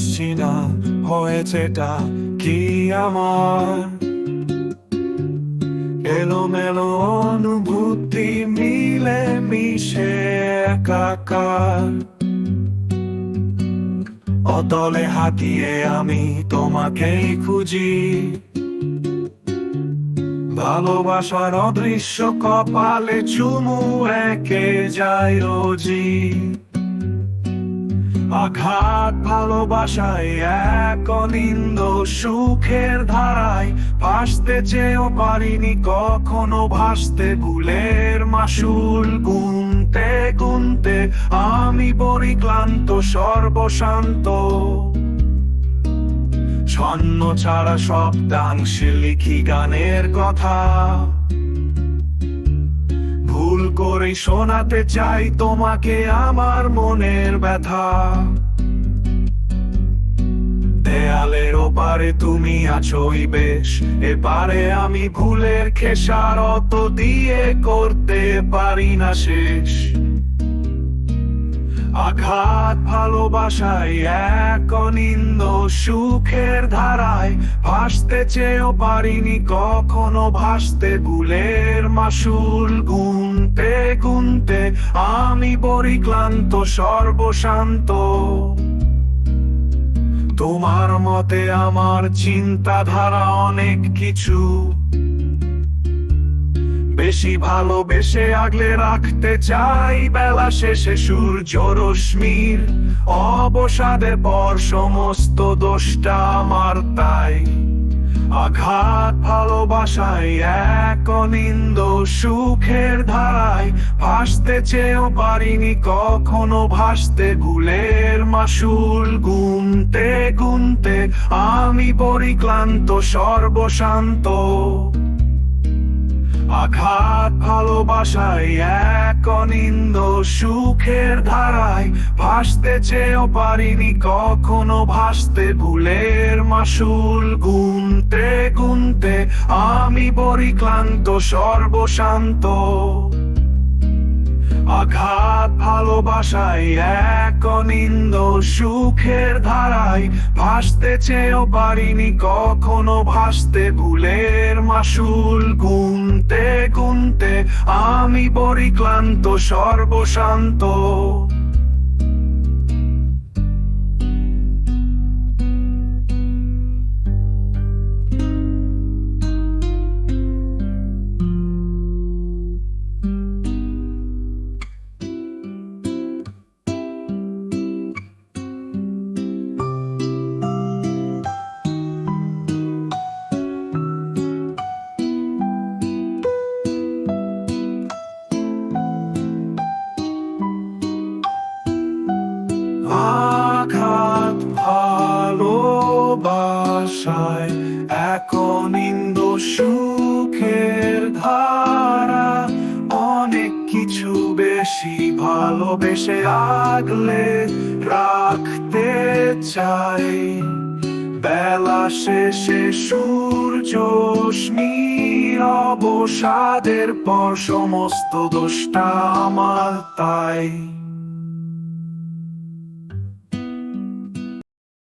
বুঝছি না হয়েছেটা কি আমার? এলোমেলো অনুভূতি মিলে মিশে একাকার। অতলে হাতিয়ে আমি তোমাকেই খুঁজি। ভালোবাসার অদৃশ্য কপালে চুমু একে যায় রোজি। আঘাত ভালোবাসায় এক অনিন্দ সুখের ধারায় ভাসতে চেয়েও পারিনি, কখনো ভাসতে। ভুলের মাসুল গুনতে গুনতে আমি পরিক্লান্ত, সর্বশান্ত। ছন্ন ছাড়া সব শব্দাংশে লিখি গানের কথা। করে শোনাতে চাই তোমাকে আমার মনের ব্যথা। দেয়ালের ওপারে তুমি আছোই বেশ, এপারে আমি ভুলের খেসারত দিয়ে করতে পারি না শেষ। আঘাত ভালোবাসায় এক অনিন্দ সুখের ধারায় ভাসতে চেয়েও পারিনি, কখনো ভাসতে ভুলের মাসুল গুনতে গুনতে আমি পরিক্লান্ত সর্বশান্ত। তোমার মতে আমার চিন্তাধারা অনেক কিছু। বেশি ভালোবেসে আগলে রাখতে চাই। বেলা শেষে সূর্য রশ্মির অবসাদের পর সমস্ত দোষটা আমার তাই। আঘাত ভালোবাসায় এক অনিন্দ সুখের ধারায় ভাসতে চেয়েও পারিনি, কখনো ভাসতে ভুলের মাসুল। গুনতে গুনতে আমি পরিক্লান্ত, সর্বশান্ত। আঘাত ভালোবাসায় এক অনিন্দ সুখের ধারায় ভাসতে চেয়েও পারিনি, কখনো ভাসতে ভুলের মাসুল। গুনতে গুনতে আমি বড়ি ক্লান্ত, সর্বশান্ত। আঘাত ভালোবাসায় এক অনিন্দ সুখের ধারায় ভাসতে চেয়েও পারিনি, কখনো ভাসতে ভুলের মাসুল। গুনতে গুনতে আমি পরিক্লান্ত, সর্বশান্ত। আঘাত ভালোবাসায় এক নিন্দ সুখের ধারা। অনেক কিছু বেশি ভালোবেসে আগলে রাখতে চাই। বেলা শেষে সূর্য অবসাদের পর সমস্ত দোষটা আমার তাই।